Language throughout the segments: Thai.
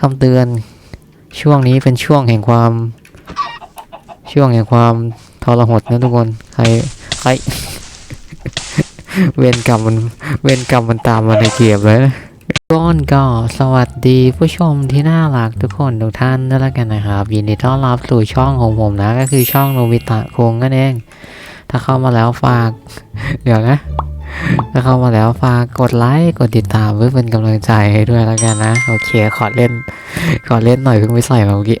คำเตือน ช่วงนี้เป็นช่วงแห่งความ ช่วงแห่งความทรหดนะทุกคน ใคร ใคร เวรกรรมมัน เวรกรรมมันตามมาในเกมเลยนะก้อนก็สวัสดีผู้ชมที่น่ารักทุกคนทุกท่านด้วยแล้วกันนะครับ ยินดีต้อนรับสู่ช่องของผมนะ ก็คือช่องโนบิตะคงนั่นเอง ถ้าเข้ามาแล้วฝาก เดี๋ยวนะ ถ้าเข้ามาแล้วฝากกดไลค์กดติดตามเพื่อเป็นกำลังใจให้ด้วยแล้วกันนะ โอเค ขอเล่น ขอเล่นหน่อยเพิ่งไปใส่มาเมื่อกี้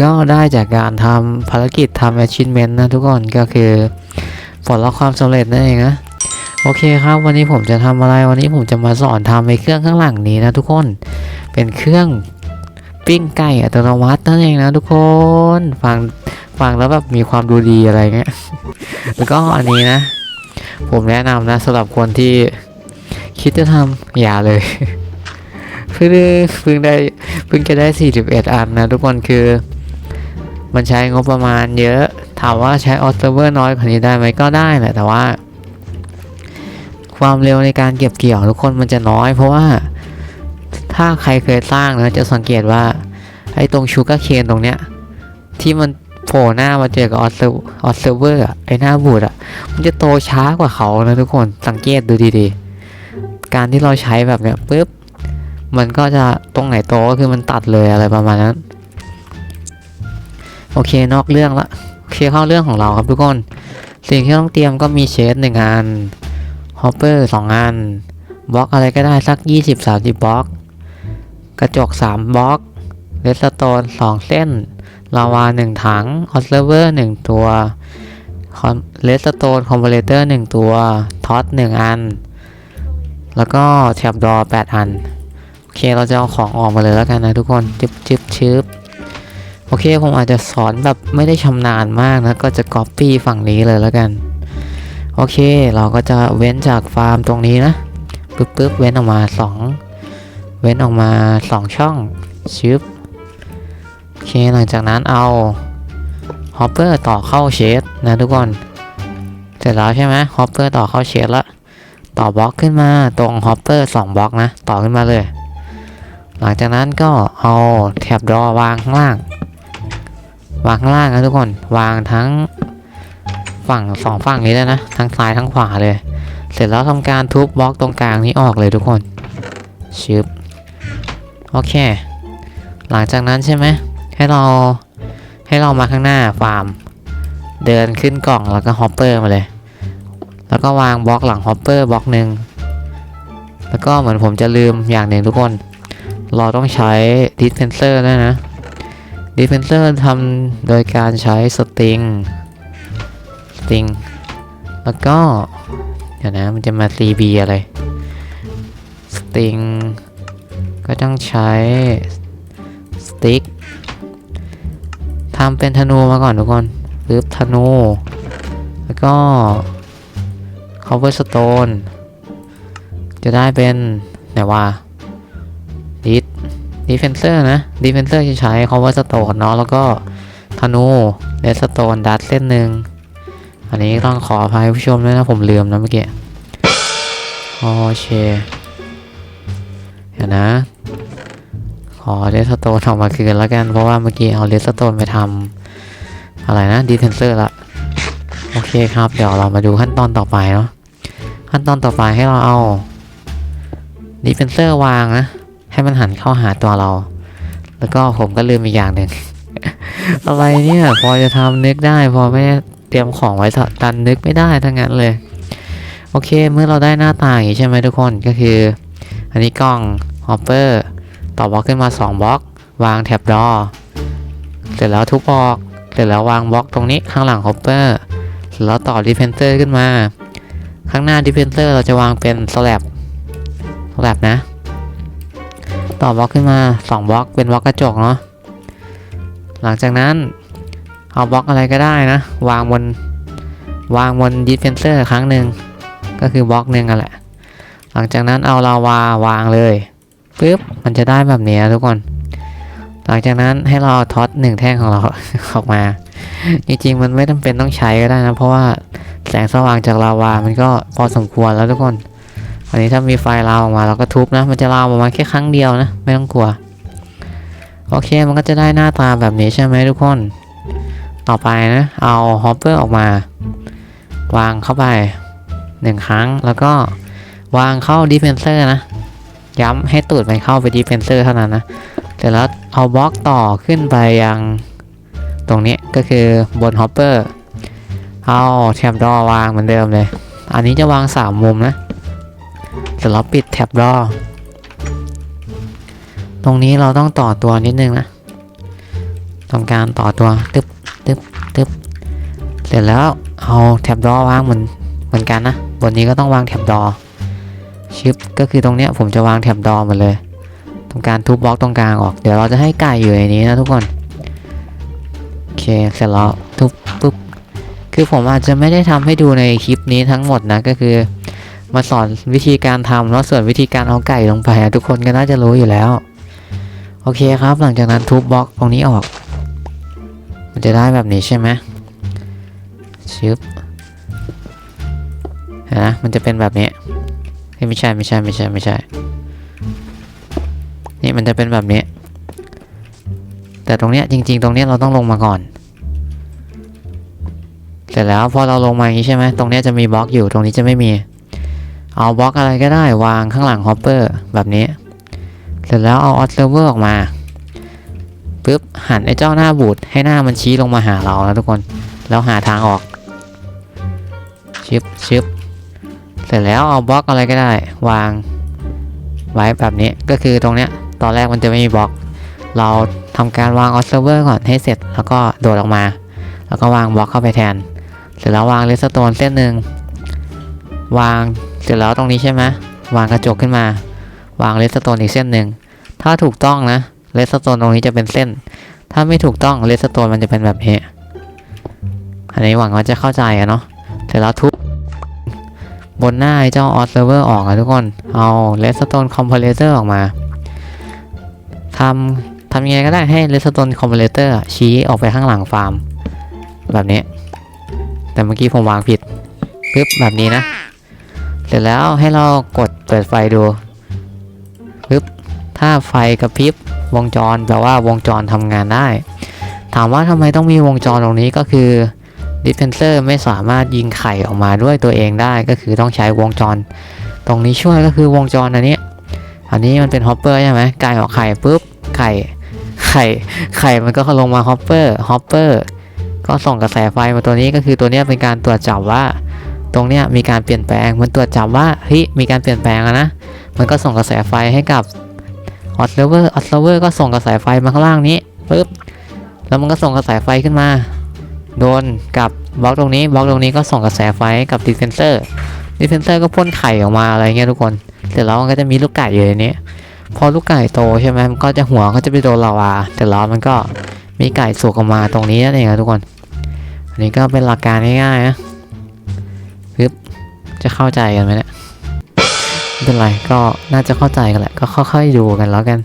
ก็ได้จากการทำภารกิจทำ achievement นะทุกคนก็คือผลลัพธ์ความสำเร็จนั่นเองนะโอเคครับ วันนี้ผมจะทำอะไรวันนี้ผมจะมาสอนทำในเครื่องข้างหลังนี้นะทุกคนเป็นเครื่อง ปิ้งไก่อัตโนมัตินั่นเองนะทุกคนฟังฟังแล้วแบบมีความดูดีอะไรเงี้ยแล้วก็อันนี้นะ ผมแนะนำนะสำหรับคนที่คิดจะทำอย่าเลยเพิ่งเพิ่งได้เพิ่งจะได้ 41 อันนะทุกคนคือมันใช้งบประมาณเยอะ ถามว่าใช้ออสเซอร์เวอร์น้อยกว่านี้ได้ไหมก็ได้แหละแต่ว่า ความเร็วในการเก็บเกี่ยวทุกคนมันจะน้อยเพราะว่า ถ้าใครเคยสร้างนะจะสังเกตว่าไอ้ตรงชูการ์เคนตรงเนี้ยที่มันโผล่หน้ามาเจอกับออสเซอร์ออสเซอร์เวอร์อะไอ้หน้าบูดอะมันจะโตช้ากว่าเขานะทุกคนสังเกตดูดีๆ การที่เราใช้แบบเนี้ยปุ๊บมันก็จะตรงไหนโตก็คือมันตัดเลยอะไรประมาณนั้น โอเคนอกเรื่องละโอเคเข้าเรื่องของเราครับทุกคน สิ่งที่ต้องเตรียมก็มีเชดหนึ่งอันฮอปเปอร์สองอันบล็อกอะไรก็ได้สัก 20-30บล็อก กระจก 3 บล็อกเลสโตน 2 เส้น ลาวา 1 ถัง ออสเซอร์เวอร์ 1 ตัวเลสโตนคอมเพลเตอร์ 1 ตัว ท็อต 1 อัน แล้วก็แท็บดอ 8 อัน โอเค เราจะเอาของออกมาเลยแล้วกันนะทุกคนจึบจึบชึบโอเค ผมอาจจะสอนแบบไม่ได้ชำนาญมากนะ ก็จะก๊อปปี้ฝั่งนี้เลยแล้วกัน โอเค เราก็จะเว้นจากฟาร์มตรงนี้นะ ปึ๊บปึ๊บเว้นออกมา 2 เว้นออกมา 2 ช่องชึบโอเคหลังจากนั้นเอาฮอปเปอร์ต่อเข้าเชดนะทุกคนเสร็จแล้วใช่ไหมฮอปเปอร์ต่อเข้าเชดแล้วต่อบล็อกขึ้นมาตรงฮอปเปอร์สองบล็อกนะ ต่อขึ้นมาเลย หลังจากนั้นก็เอาแท็บดอวางข้างล่าง วางข้างล่างนะทุกคนวางทั้งฝั่งสองฝั่งนี้เลยนะ ทั้งซ้ายทั้งขวาเลย เสร็จแล้วทำการทุบบล็อกตรงกลางนี้ออกเลยทุกคนชึบ โอเค หลังจากนั้นใช่ไหมให้เราให้เรามาข้างหน้าฟาร์ม เดินขึ้นกล่องแล้วก็ฮอปเปอร์มาเลย แล้วก็วางบล็อกหลังฮอปเปอร์บล็อกหนึ่งแล้วก็เหมือนผมจะลืมอย่างหนึ่งทุกคน เราต้องใช้ดิสเพนเซอร์ด้วยนะดิสเพนเซอร์ทำโดยการใช้สตริงสตริง แล้วก็ เดี๋ยวนะมันจะมา CB อะไรสตริง ก็ต้องใช้สติ๊กทำเป็นธนูมาก่อนทุกคนปึ๊บธนู แล้วก็ cover stone จะได้เป็นไหนว่า dis defensor นะ defensor จะใช้ cover stone เนาะแล้วก็ธนู redstone ดัดเส้นหนึ่งอันนี้ต้องขออภัยผู้ชมด้วยนะผมลืมนะเมื่อกี้โอเคเดี๋ยวนะ ขอ redstone ออกมาคืนแล้วกัน เพราะว่าเมื่อกี้เอา redstone ไปทำอะไรนะ defensor ละโอเคครับ เดี๋ยวเรามาดูขั้นตอนต่อไปเนาะขั้นตอนต่อไปให้เราเอาดิเฟนเซอร์วางนะ ให้มันหันเข้าหาตัวเรา แล้วก็ผมก็ลืมอีกอย่างหนึ่ง อะไรเนี่ย พอจะทำนึกได้ พอไม่เตรียมของไว้ดันนึกไม่ได้ทั้งนั้นเลย โอเค เมื่อเราได้หน้าตาอย่างนี้ใช่ไหมทุกคนก็คือ อันนี้กล้องฮอปเปอร์ ต่อบล็อกขึ้นมา 2 บล็อก วางแท็บดอเสร็จแล้วทุบออก เสร็จแล้ววางบล็อกตรงนี้ข้างหลังฮอปเปอร์เสร็จแล้วต่อดิฟเฟนเซอร์ขึ้นมา ข้างหน้าดิฟเฟนเซอร์เราจะวางเป็นสแลบสแลบนะ ต่อบล็อกขึ้นมา 2 บล็อกเป็นบล็อกกระจกเนาะหลังจากนั้นเอาบล็อกอะไรก็ได้นะ วางบนวางบนดิฟเฟนเซอร์ครั้งหนึ่งก็คือบล็อกหนึ่งกันแหละ หลังจากนั้นเอาลาวาวางเลย ปึ๊บมันจะได้แบบนี้ทุกคน หลังจากนั้นให้เราท็อตหนึ่งแท่งของเราออกมา จริงๆมันไม่จำเป็นต้องใช้ก็ได้นะ เพราะว่าแสงสว่างจากลาวา มันก็พอสมควรแล้วทุกคน อันนี้ถ้ามีไฟลาวออกมาเราก็ทุบนะ มันจะลาวออกมาแค่ครั้งเดียวนะ ไม่ต้องกลัว โอเค มันก็จะได้หน้าตาแบบนี้ใช่ไหมทุกคน ต่อไปนะ เอาฮอปเปอร์ออกมา วางเข้าไปหนึ่งครั้ง แล้วก็วางเข้าดิฟเฟนเซอร์นะ ย้ำให้ตูดมันเข้าไปดิฟเฟนเซอร์เท่านั้นนะเสร็จแล้วเอาบล็อกต่อขึ้นไปยังตรงนี้ก็คือบนฮอปเปอร์เอาแท็บดอวางเหมือนเดิมเลย อันนี้จะวางสามมุมนะเสร็จแล้วปิดแท็บดอตรงนี้เราต้องต่อตัวนิดนึงนะต้องการต่อตัวตึ๊บตึ๊บตึ๊บเสร็จแล้วเอาแท็บดอวางเหมือนเหมือนกันนะบนนี้ก็ต้องวางแท็บดอ ชิปก็คือตรงเนี้ยผมจะวางแท็บดอหมดเลยตรงการทุบบล็อกตรงกลางออก เดี๋ยวเราจะให้ไก่อยู่ในนี้นะทุกคนโอเคเสร็จแล้วทุบปุ๊บคือผมอาจจะไม่ได้ทำให้ดูในคลิปนี้ทั้งหมดนะก็คือ มาสอนวิธีการทำแล้วส่วนวิธีการเอาไก่ลงไปทุกคนก็น่าจะรู้อยู่แล้ว โอเคครับ หลังจากนั้นทุบบล็อกตรงนี้ออก มันจะได้แบบนี้ใช่ไหมชึบเห็นะมันจะเป็นแบบนี้เฮ้ ยไม่ใช่ไม่ใช่ไม่ใช่ไม่ใช่ นี่มันจะเป็นแบบนี้ แต่ตรงเนี้ยจริง ๆ ตรงเนี้ยเราต้องลงมาก่อน เสร็จแล้วพอเราลงมาอย่างนี้ใช่ไหมตรงเนี้ยจะมีบล็อกอยู่ตรงนี้จะไม่มี เอาบล็อกอะไรก็ได้วางข้างหลังฮอปเปอร์แบบนี้ เสร็จแล้วเอาออ s เซอร์เวอร์ออกมาปุ๊บหันไอ้เจ้าหน้าบูดให้หน้ามันชี้ลงมาหาเรานะทุกคน แล้วหาทางออกชึบชึบ เสร็จแล้วเอาบล็อกอะไรก็ได้ วางไว้แบบนี้ก็คือตรงเนี้ยตอนแรกมันจะไม่มีบล็อก เราทำการวาง observer ก่อนให้เสร็จ แล้วก็โดดออกมา แล้วก็วางบล็อกเข้าไปแทน เสร็จแล้ววางเลสโตนเส้นหนึ่งวางเสร็จแล้วตรงนี้ใช่ไหมวางกระจกขึ้นมา วางเลสโตนอีกเส้นหนึ่งถ้าถูกต้องนะเลสโตนตรงนี้จะเป็นเส้น ถ้าไม่ถูกต้องเลสโตนมันจะเป็นแบบนี้อันนี้หวังว่าจะเข้าใจอะเนาะเสร็จแล้วทุบ บนหน้าไอ้เจ้า observer อร์ออกอะทุกคน เอา redstone comparator ออกมาทำทำยังไงก็ได้ให้ redstone comparator อะชี้ออกไปข้างหลังฟาร์ม แบบนี้ แต่เมื่อกี้ผมวางผิดปึ๊บแบบนี้นะ เสร็จแล้วให้เรากดเปิดไฟดูปึ๊บถ้าไฟกระพริบวงจรแปลว่าวงจรทำงานได้ ถามว่าทำไมต้องมีวงจรตรงนี้ก็คือ ดิฟเฟนเซอร์ไม่สามารถยิงไข่ออกมาด้วยตัวเองได้ก็คือต้องใช้วงจร ตรงนี้ช่วยก็คือวงจรอันนี้ อันนี้มันเป็นฮอปเปอร์ใช่ไหมไก่ออกไข่ปุ๊บไข่ไข่ไข่มันก็ลงมาฮอปเปอร์ฮอปเปอร์ก็ส่งกระแสไฟมาตัวนี้ก็คือตัวนี้เป็นการตรวจจับว่า ตรงเนี้ยมีการเปลี่ยนแปลงมันตรวจจับว่าเฮ้ยมีการเปลี่ยนแปลงนะมันก็ส่งกระแสไฟให้กับ observer observer ก็ส่งกระแสไฟมาข้างล่างนี้ปุ๊บแล้วมันก็ส่งกระแสไฟขึ้นมา โดนกับบล็อกตรงนี้บล็อกตรงนี้ก็ส่งกระแสไฟกับดิฟเฟนเซอร์ดิฟเฟนเซอร์ก็พ่นไข่ออกมาอะไรเงี้ยทุกคนเสร็จแล้วมันก็จะมีลูกไก่อยู่ในนี้พอลูกไก่โตใช่ไหมมันก็จะหัวก็จะไปโดนลาวาเสร็จแล้วมันก็มีไก่สุกออกมาตรงนี้นั่นเองครับทุกคน อันนี้ก็เป็นหลักการง่ายๆนะปึ๊บจะเข้าใจกันไหมเนี่ยไม่เป็นไรก็น่าจะเข้าใจกันแหละก็ค่อยๆดูกันแล้วกัน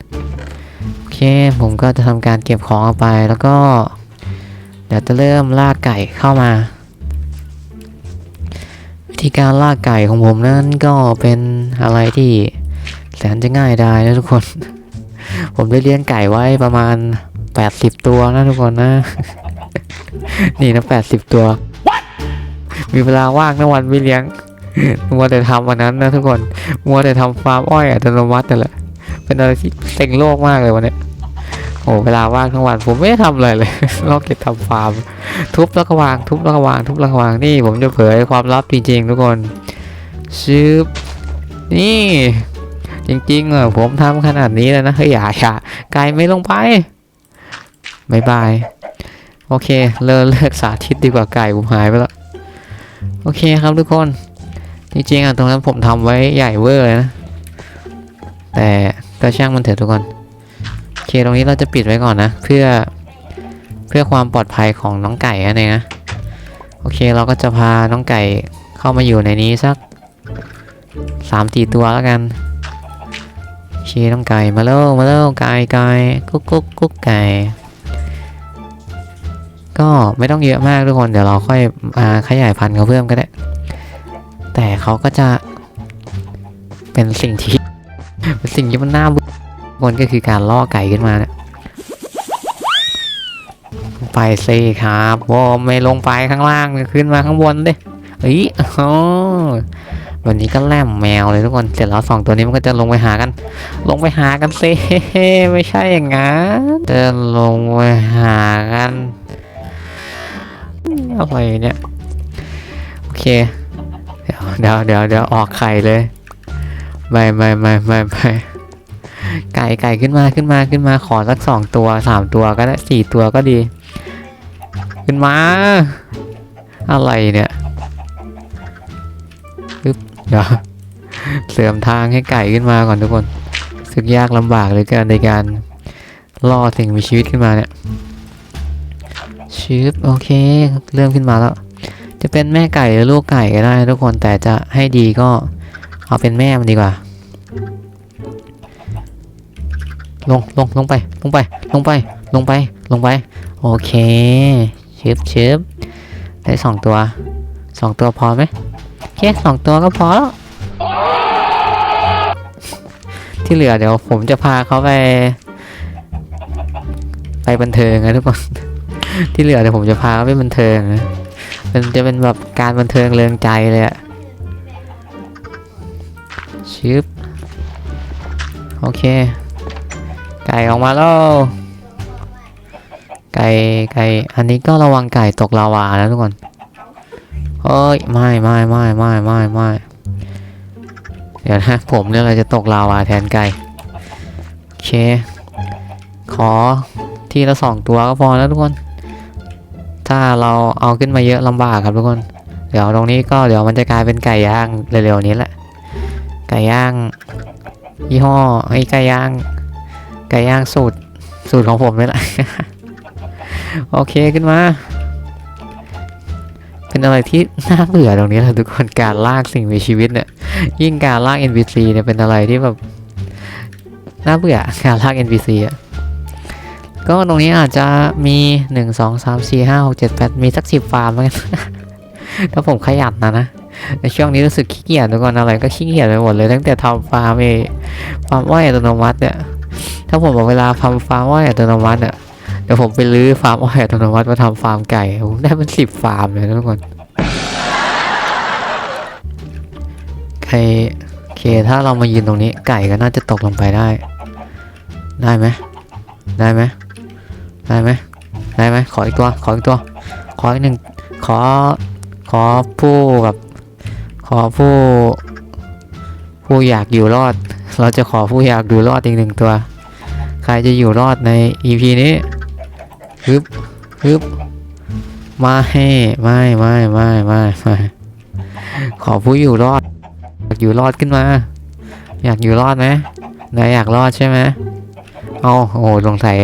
โอเคผมก็จะทำการเก็บของออกไปแล้วก็ เดี๋ยวจะเริ่มลากไก่เข้ามา วิธีการลากไก่ของผมนั้นก็เป็นอะไรที่แสนจะง่ายได้นะทุกคน ผมได้เลี้ยงไก่ไว้ประมาณ 80 ตัวนะทุกคนนะ นี่นะ 80 ตัว มีเวลาว่างทั้งวันไม่เลี้ยง มัวแต่ทำวันนั้นนะทุกคน มัวแต่ทำฟาร์มอ้อยอัตโนมัติแต่นแหละ เป็นอะไรที่เซ็งโลกมากเลยวันนี้ โอ้เวลาว่างทั้งวันผมไม่ได้ทำอะไรเลยนอกจากทำฟาร์ม ทุบแล้วก็วางทุบแล้วก็วางทุบแล้วก็วางนี่ ผมจะเผยความลับจริงๆทุกคนชืบนี่ จริงๆอะผมทำขนาดนี้แล้วนะเฮ้ยอย่าอย่าไกลไม่ลงไปบายบายโอเคเลิกเลิกสาธิตดีกว่าไก่ผมหายไปแล้วโอเคครับทุกคน จริงๆอะตรงนั้นผมทำไว้ใหญ่เวอร์เลยนะ แต่ก็ช่างมันเถอะทุกคนโอเค ตรงนี้เราจะปิดไว้ก่อนนะ เพื่อเพื่อความปลอดภัยของน้องไก่นั่นเองนะ โอเคเราก็จะพาน้องไก่เข้ามาอยู่ในนี้สักสามสี่ตัวแล้วกันโอเคน้องไก่มาเร็วมาเร็วไก่ไก่กุ๊กกุ๊กกุ๊กไก่ ก็ไม่ต้องเยอะมากทุกคนเดี๋ยวเราค่อยมาขยายพันธุ์เขาเพิ่มก็ได้ แต่เขาก็จะเป็นสิ่งที่เป็นสิ่งที่มันน่าเบื่อ คนก็คือการล่อไก่ขึ้นมานี่ยไปสิครับโว้ไม่ลงไปข้างล่างขึ้นมาข้างบนดิเอ้ยอ๋อวันนี้ก็แล่มแมวเลยทุกคนเสร็จแล้วสองตัวนี้มันก็จะลงไปหากัน ลงไปหากันสิไม่ใช่อย่างนั้นเดินลงไปหากันอะไรเนี่ยโอเคเดี๋ยวเดี๋ยวเดี๋ยวเดี๋ยวออกไข่เลยไม่ไม่ไม่ไม่ไม่ ไก่ไก่ขึ้นมาขึ้นมาขึ้นมาขอสักสองตัวสามตัวก็ได้สี่ตัวก็ดี ขึ้นมา อะไรเนี่ยปึ๊บเดี๋ยวเสริมทางให้ไก่ขึ้นมาก่อนทุกคนสึกยากลำบากเลยกันในการล่อสิ่งมีชีวิตขึ้นมาเนี่ยชืบโอเค เริ่มขึ้นมาแล้ว จะเป็นแม่ไก่หรือลูกไก่ก็ได้ทุกคนแต่จะให้ดีก็เอาเป็นแม่มันดีกว่า ลงลงลงไปลงไปลงไปลงไปลงไป โอเคเชิบเชิบได้สองตัวสองตัวพอไหมแค่สองตัวก็พอแล้วที่เหลือเดี๋ยวผมจะพาเขาไป ไปบันเทิงนะทุกคนที่เหลือเดี๋ยวผมจะพาเขาไปบันเทิงนะมันจะเป็นแบบการบันเทิงเริงใจเลยอะชิปโอเค ไก่ออกมาแล้วไก่ไก่อันนี้ก็ระวังไก่ตกลาวานะทุกคนเฮ้ยไม่ไม่ไม่ไม่ไม่ไม่เดี๋ยวนะผมเนี่ยอะไรจะตกลาวาแทนไก่โอเค ขอทีละสองตัวก็พอแล้วทุกคน ถ้าเราเอาขึ้นมาเยอะลำบากครับทุกคน เดี๋ยวตรงนี้ก็เดี๋ยวมันจะกลายเป็นไก่ย่างเร็วๆนี้แหละ ไก่ย่างยี่ห้อไอ้ไก่ย่าง ไก่ย่างสูตร สูตรของผมนี่แหละ โอเคขึ้นมา เป็นอะไรที่น่าเบื่อตรงนี้แหละทุกคนการลากสิ่งมีชีวิตเนี่ย ยิ่งการลาก NPC เนี่ยเป็นอะไรที่แบบน่าเบื่อการลาก NPC อะก็ตรงนี้อาจจะมีหนึ่งสองสามสี่ห้าหกเจ็ดแปดมีสักสิบฟาร์มแล้วกันถ้าผมขยันนะนะในช่วงนี้รู้สึกขี้เกียจทุกคนอะไรก็ขี้เกียจไปหมดเลย ตั้งแต่ทำฟาร์มเองฟาร์มอ้อยอัตโนมัติเนี่ย ถ้าผมบอกเวลาทำฟาร์มอ้อยอัตโนมัติเนี่ยเดี๋ยวผมไปรื้อฟาร์มอ้อยอัตโนมัติมาทำฟาร์มไก่ผมได้เป็นสิบฟาร์มเลยทุกคนไก่โอเคถ้าเรามายืนตรงนี้ไก่ก็น่าจะตกลงไปได้ ได้ไหมได้ไหมได้ไหมได้ไหมขออีกตัวขออีกตัวขออีกหนึ่งขอขอผู้แบบขอผู้ ผู้อยากอยู่รอด เราจะขอผู้อยากอยู่รอดอีกหนึ่งตัว ใครจะอยู่รอดใน EP นี้ฮึบฮึบมาให้ไม่ไม่ไม่ไม่ไม่ขอผู้อยู่รอด อยากอยู่รอดขึ้นมา อยากอยู่รอดไหมนายอยากรอดใช่ไหมเอาโอ้สงสัย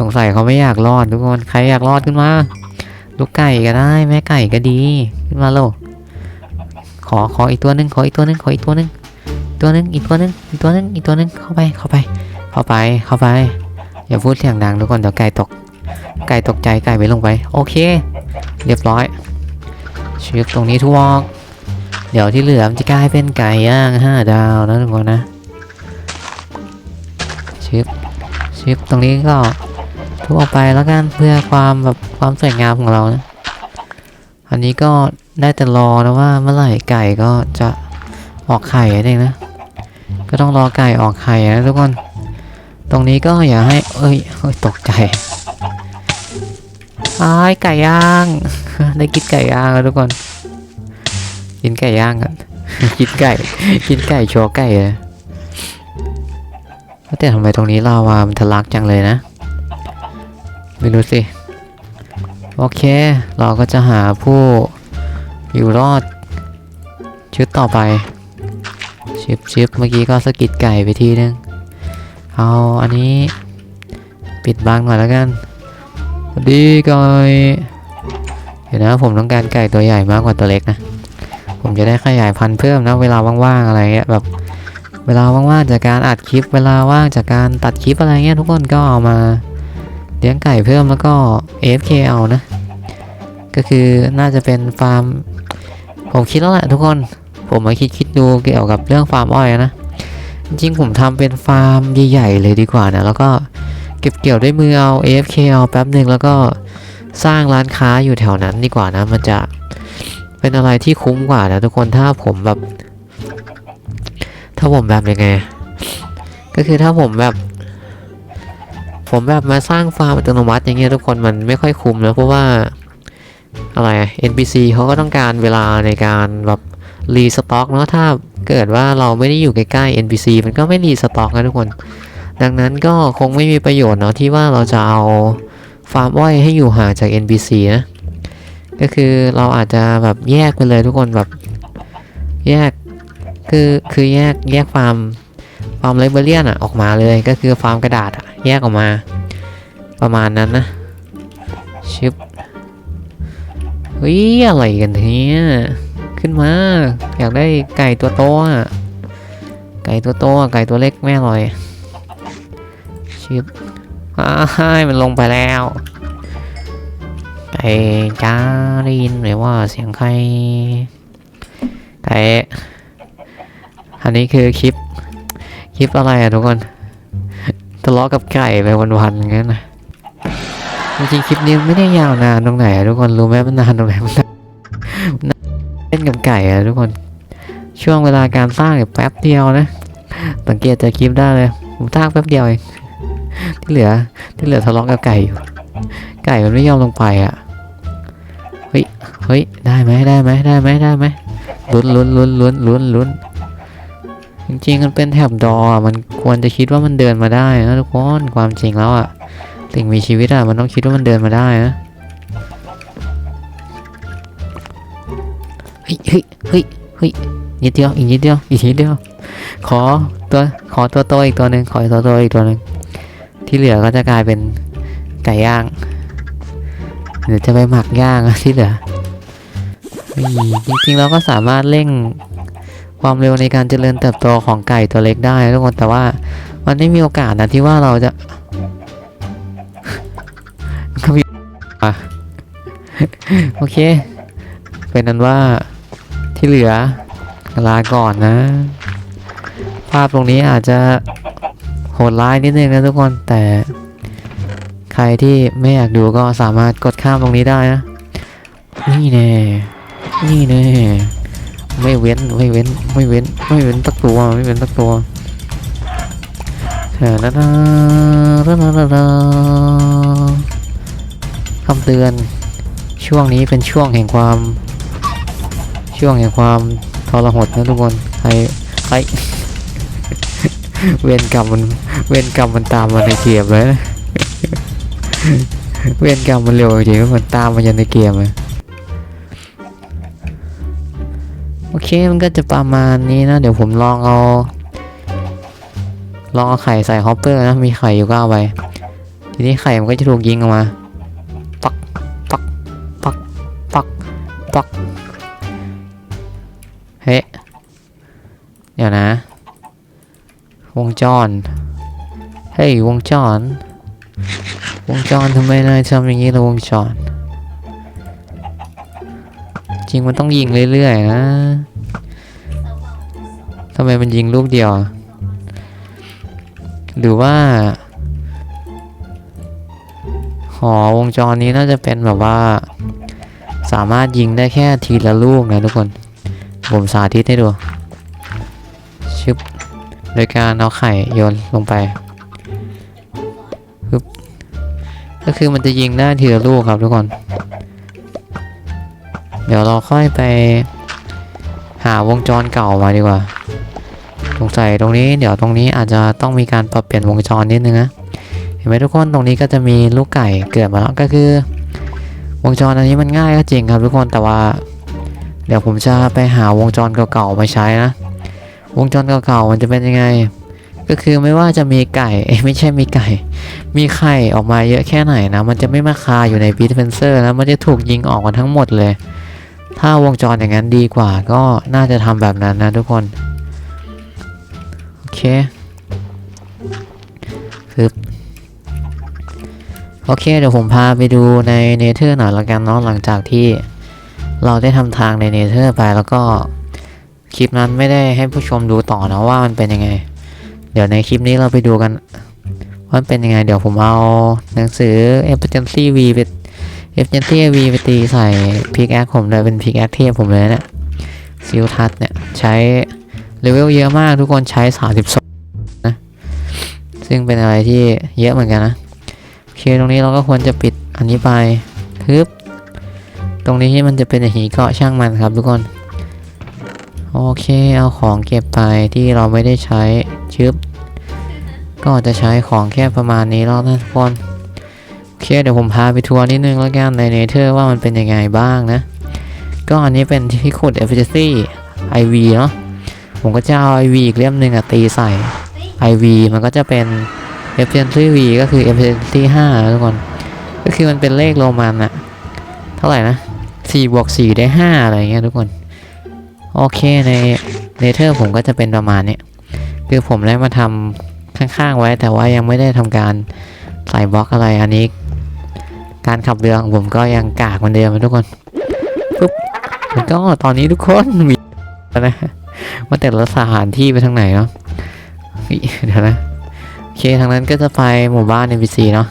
สงสัยเขาไม่อยากรอดทุกคนใครอยากรอดขึ้นมาลูกไก่ก็ได้ แม่ไก่ก็ดีขึ้นมาโลขอขออีกตัวหนึ่งขออีกตัวหนึ่งขออีกตัวหนึ่งตัวหนึ่งอีกตัวหนึ่งอีกตัวหนึ่งอีกตัวหนึ่งเข้าไปเข้าไป เข้าไปเข้าไป อย่าพูดเสียงดังทุกคนเดี๋ยวไก่ตก ไก่ตกใจไก่ไปลงไป โอเค เรียบร้อยเชือกตรงนี้ทุกอกเดี๋ยวที่เหลือมันจะกลายเป็นไก่ย่างห้าดาวนะทุกคนนะชิปชิปตรงนี้ก็ทุบออกไปแล้วกันเพื่อความแบบความสวยงามของเรานะอันนี้ก็ได้แต่รอนะว่าเมื่อไหร่ไก่ก็จะออกไข่นั่นเองนะ ก็ต้องรอไก่ออกไข่นะทุกคน ตรงนี้ก็อย่าให้ เอ้ยเอ้ยตกใจอ้ายไก่ย่าง ได้กินไก่ย่างแล้วทุกคน กินไก่ย่างกันกินไก่ กินไก่โชว์ไก่เลยแต่ทำไมตรงนี้ลาวามันทะลักจังเลยนะ ไม่รู้สิ โอเค เราก็จะหาผู้อยู่รอด ชุดต่อไปชิปชิปเมื่อกี้ก็สกิดไก่ไปทีนึง เอาอันนี้ ปิดบังหน่อยแล้วกันสวัสดีไก่เดี๋ยวนะผมต้องการไก่ตัวใหญ่มากกว่าตัวเล็กนะผมจะได้ขยายพันธุ์เพิ่มนะเวลาว่างๆอะไรเงี้ยแบบเวลาว่างๆจากการอัดคลิป เวลาว่างจากการตัดคลิปอะไรเงี้ยทุกคนก็เอามาเลี้ยงไก่เพิ่มแล้วก็ AFK เอานะ ก็คือน่าจะเป็นฟาร์ม ผมคิดแล้วแหละทุกคน ผมมาคิดคิดดูเกี่ยวกับเรื่องฟาร์มอ้อยนะ จริงผมทำเป็นฟาร์มใหญ่ๆเลยดีกว่านะ แล้วก็เก็บเกี่ยวด้วยมือเอา AFK เอาแป๊บหนึ่งแล้วก็สร้างร้านค้าอยู่แถวนั้นดีกว่านะ มันจะเป็นอะไรที่คุ้มกว่านะทุกคนถ้าผมแบบ ถ้าผมแบบยังไง ก็คือถ้าผมแบบ ผมแบบมาสร้างฟาร์มอัตโนมัติอย่างเงี้ยทุกคนมันไม่ค่อยคุ้มนะเพราะว่าอะไรอะ NPC เขาก็ต้องการเวลาในการแบบรีสต็อกเนาะถ้า เกิดว่าเราไม่ได้อยู่ใกล้ๆ NPC มันก็ไม่รีสต็อกนะทุกคน ดังนั้นก็คงไม่มีประโยชน์เนาะที่ว่าเราจะเอาฟาร์มอ้อยให้อยู่ห่างจาก NPC นะ ก็คือเราอาจจะแบบแยกไปเลยทุกคนแบบแยกคือคือแยกแยกฟาร์มฟาร์มไลเบเรียนอะออกมาเลยก็คือฟาร์มกระดาษอะแยกออกมาประมาณนั้นนะชิบเฮ้ยอะไรกันเนี่ย ขึ้นมา อยากได้ไก่ตัวโตอะไก่ตัวโตอะไก่ตัวเล็กไม่อร่อย ชิบอ้ายมันลงไปแล้ว ไก่จ้าได้ยินไหมว่าเสียงใคร ไก่ อันนี้คือคลิป คลิปอะไรอะทุกคน ทะเลาะกับไก่ไปวันๆอย่างนั้นนะจริงๆคลิปนี้ไม่ได้ยาวนานตรงไหนทุกคนรู้ไหมมันนานตรงไหนมัน ล่นกับไก่อะทุกคน ช่วงเวลาการสร้างเนี่ยแป๊บเดียวนะ สังเกตจากคลิปได้เลย ผมสร้างแป๊บเดียวเองที่เหลือที่เหลือทะเลาะกับไก่อยู่ ไก่มันไม่ยอมลงไปอะ เฮ้ย เฮ้ย ได้ไหมได้ไหมได้ไหมได้ไหมลุ้นลุ้นลุ้นลุ้นลุ้นลุ้นจริงๆมันเป็นแถบดอ มันควรจะคิดว่ามันเดินมาได้นะทุกคน ความจริงแล้วอะ สิ่งมีชีวิตอะ มันต้องคิดว่ามันเดินมาได้นะ เฮ้ยเฮ้ยเฮ้ยเฮ้ยนิดเดียวอีกนิดเดียวอีกนิดเดียวขอตัวขอตัวโตอีกตัวหนึ่งขอตัวโตอีกตัวหนึ่งที่เหลือก็จะกลายเป็นไก่ย่างเดี๋ยวจะไปหมักย่างที่เหลือจริงๆเราก็สามารถเร่งความเร็วในการเจริญเติบโตของไก่ตัวเล็กได้ทุกคนแต่ว่ามันไม่มีโอกาสนะที่ว่าเราจะก็มีอะโอเค เป็นนั้นว่า ที่เหลือลาก่อนนะ ภาพตรงนี้อาจจะโหดร้ายนิดนึงนะทุกคนแต่ ใครที่ไม่อยากดูก็สามารถกดข้ามตรงนี้ได้นะ นี่แน่นี่แน่ไม่เว้นไม่เว้นไม่เว้นไม่เว้นตักตัวไม่เว้นตักตัวเฮ้นะนะนะนะนะนะคำเตือนช่วงนี้เป็นช่วงแห่งความ ช่วงแห่งความทรหดนะทุกคนใครใครเวรกรรมมันเวรกรรมมันตามมาในเกมเลยนะเวรกรรมมันเร็วจริงๆมันตามมายันในเกมเลยโอเคมันก็จะประมาณนี้นะ เดี๋ยวผมลองเอา ลองเอาไข่ใส่ฮอปเปอร์นะ มีไข่อยู่ก็เอาไปทีนี้ไข่มันก็จะถูกยิงออกมา เดี๋ยวนะ วงจร เฮ้ย วงจร วงจรทำไมนายทำอย่างนี้ละวงจร จริงมันต้องยิงเรื่อยๆนะทำไมมันยิงลูกเดียว หรือว่า หอวงจรนี้น่าจะเป็นแบบว่า สามารถยิงได้แค่ทีละลูกนะทุกคน ผมสาธิตให้ดู โดยการเอาไข่โยนลงไปก็คือมันจะยิงได้ทีละลูกครับทุกคน เดี๋ยวเราค่อยไปหาวงจรเก่ามาดีกว่า สงสัยตรงนี้เดี๋ยวตรงนี้อาจจะต้องมีการปรับเปลี่ยนวงจรนิดนึงนะ เห็นไหมทุกคนตรงนี้ก็จะมีลูกไก่เกิดมาแล้วก็คือ วงจรอันนี้มันง่ายก็จริงครับทุกคนแต่ว่า เดี๋ยวผมจะไปหาวงจรเก่าๆมาใช้นะ วงจรเก่าๆมันจะเป็นยังไง ก็คือไม่ว่าจะมีไก่เอ้ไม่ใช่มีไก่ มีไข่ออกมาเยอะแค่ไหนนะ มันจะไม่มาคาอยู่ในบีทเฟนเซอร์นะมันจะถูกยิงออกมาทั้งหมดเลย ถ้าวงจรอย่างนั้นดีกว่าก็น่าจะทำแบบนั้นนะทุกคน โอเคคือโอเค เดี๋ยวผมพาไปดูในเนเธอร์หน่อยละกันเนาะหลังจากที่เราได้ทำทางในเนเธอร์ไปแล้วก็ คลิปนั้นไม่ได้ให้ผู้ชมดูต่อนะว่ามันเป็นยังไง เดี๋ยวในคลิปนี้เราไปดูกันว่ามันเป็นยังไง เดี๋ยวผมเอาหนังสือ Emergency V ไป Emergency V ไปตีใส่พิกแอคผมเลยเป็นพิกแอคเทพผมเลยเนี่ยซิลทัศเนี่ยใช้เลเวลเยอะมากทุกคนใช้ 32 นะ ซึ่งเป็นอะไรที่เยอะเหมือนกันนะโอเคตรงนี้เราก็ควรจะปิดอันนี้ไปฮึบตรงนี้ที่มันจะเป็นอย่างนี้ก็ช่างมันครับทุกคน โอเคเอาของเก็บไปที่เราไม่ได้ใช้ชึบก็จะใช้ของแค่ประมาณนี้แล้วนะทุกคนโอเคเดี๋ยวผมพาไปทัวร์นิดนึงแล้วกันในเนเธอร์ว่ามันเป็นยังไงบ้างนะ ก็อันนี้เป็นที่ขุด efficiency IV เนาะผมก็จะเอา IV อีกเล่มหนึ่งอะตีใส่ IV มันก็จะเป็น efficiency V ก็คือ efficiency 5นะทุกคนก็คือมันเป็นเลขโรมันอะเท่าไหร่นะ4บวก4ได้ 5 อะไรเงี้ยทุกคน โอเคในเนเธอร์ผมก็จะเป็นประมาณนี้ คือผมได้มาทำข้างๆไว้ แต่ว่ายังไม่ได้ทำการใส่บล็อกอะไรอันนี้ การขับเรือของผมก็ยังกากเหมือนเดิมทุกคนปุ๊บแล้วก็ตอนนี้ทุกคนมีนะว่าแต่ละสถานที่ไปทางไหนเนาะเดี๋ยวนะโอเคทางนั้นก็จะไปหมู่บ้าน NPC เนาะ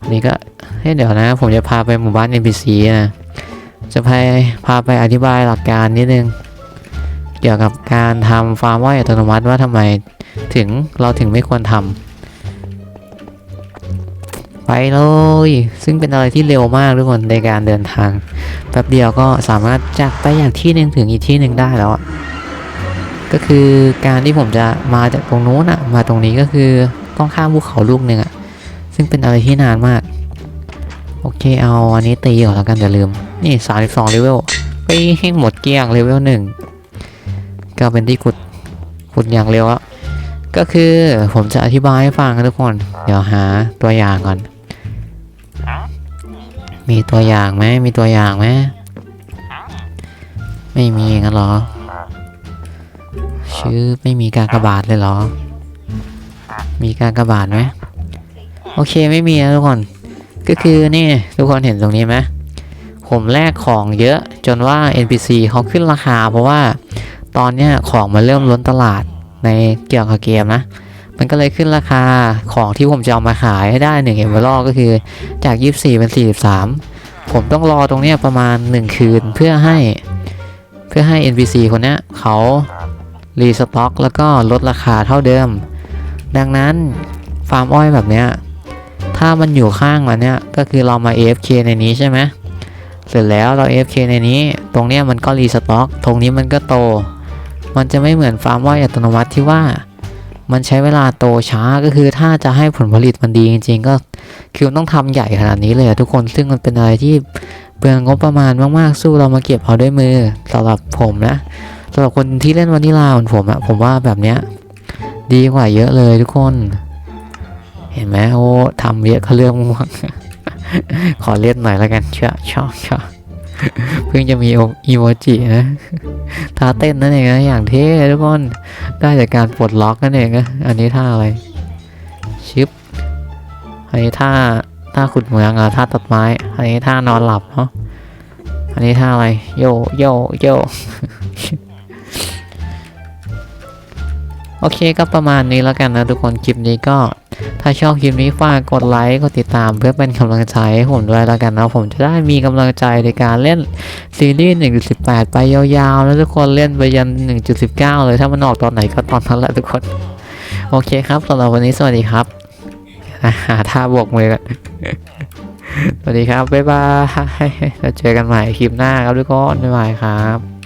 อันนี้ก็เฮ้เดี๋ยวนะ ผมจะพาไปหมู่บ้าน NPC นะ จะพาพาไปอธิบายหลักการนิดนึง เกี่ยวกับการทำฟาร์มว่ายอัตโนมัติว่าทำไมถึงเราถึงไม่ควรทำไปเลย ซึ่งเป็นอะไรที่เร็วมากทุกคนในการเดินทางแป๊บเดียวก็สามารถจากไปอย่างที่หนึ่งถึงอีกที่หนึ่งได้แล้วก็คือการที่ผมจะมาจากตรงนู้นอะมาตรงนี้ก็คือต้องข้ามภูเขาลูกหนึ่งอะซึ่งเป็นอะไรที่นานมาก โอเคเอาอันนี้ตีก่อนแล้วกันอย่าลืม นี่ 32เลเวลไปให้หมดเกลี้ยงเลเวลหนึ่งก็เป็นที่ขุดขุดอย่างเร็วอะก็คือผมจะอธิบายให้ฟังนะทุกคน เดี๋ยวหาตัวอย่างก่อน มีตัวอย่างไหมมีตัวอย่างไหมไม่มีงั้นเหรอ ชื่อไม่มีการกระบาดเลยหรอ มีการกระบาดไหมโอเคไม่มีนะทุกคน ก็คือนี่ทุกคนเห็นตรงนี้ไหมผมแลกของเยอะจนว่า NPC เขาขึ้นราคา เพราะว่าตอนเนี้ยของมันเริ่มล้นตลาดในเกี่ยวกับเกมนะ มันก็เลยขึ้นราคาของที่ผมจะเอามาขายให้ได้หนึ่งเอเวอร์ก็คือจาก 24 เป็น 43 ผมต้องรอตรงเนี้ยประมาณ 1 คืนเพื่อให้เพื่อให้ NPC คนนี้เขารีสต็อกแล้วก็ลดราคาเท่าเดิม ดังนั้นฟาร์มอ้อยแบบเนี้ย ถ้ามันอยู่ข้างมันเนี่ยก็คือเรามา AFK ในนี้ใช่ไหมเสร็จแล้วเรา AFK ในนี้ ตรงเนี้ยมันก็รีสต็อกตรงนี้มันก็โต มันจะไม่เหมือนฟาร์มว่ายอัตโนมัติที่ว่า มันใช้เวลาโตช้าก็คือถ้าจะให้ผลผลิตมันดีจริงๆ ก็คือต้องทำใหญ่ขนาดนี้เลยอะทุกคนซึ่งมันเป็นอะไรที่เปลืองงบประมาณมากๆ สู้เรามาเก็บเอาด้วยมือสำหรับผมนะสำหรับคนที่เล่นวานิลาเหมือนผมอะผมว่าแบบเนี้ยดีกว่าเยอะเลยทุกคน ห็นไหมโอ้ทำเยอะเขาเรื่องม่วง ขอเล่นหน่อยแล้วกันเชื่อชอบชอบเพิ่งจะมีอีโมจินะท่าเต้นนั่นเองนะอย่างเท่ทุกคนได้จากการปลดล็อกนั่นเองนะอันนี้ท่าอะไรชิปอันนี้ท่าท่าขุดเหมืองอะท่าตัดไม้ อันนี้ท่านอนหลับเนาะอันนี้ท่าอะไรโยโยโยโอเคก็ประมาณนี้แล้วกันนะทุกคนคลิปนี้ก็ ถ้าชอบคลิปนี้ฝากกดไลค์ กดติดตามเพื่อเป็นกำลังใจให้ผมด้วยแล้วกันนะผมจะได้มีกำลังใจในการเล่นซีรีส์ 1.18 ไปยาวๆ แล้วทุกคนเล่นไปยัน 1.19 เลยถ้ามันออกตอนไหนก็ตอนนั้นแหละทุกคน โอเคครับสำหรับวันนี้สวัสดีครับหาท่าบวกมือกันสวัสดีครับ บ๊ายบายแล้วเจอกันใหม่คลิปหน้าครับทุกคนบ๊ายบายครับ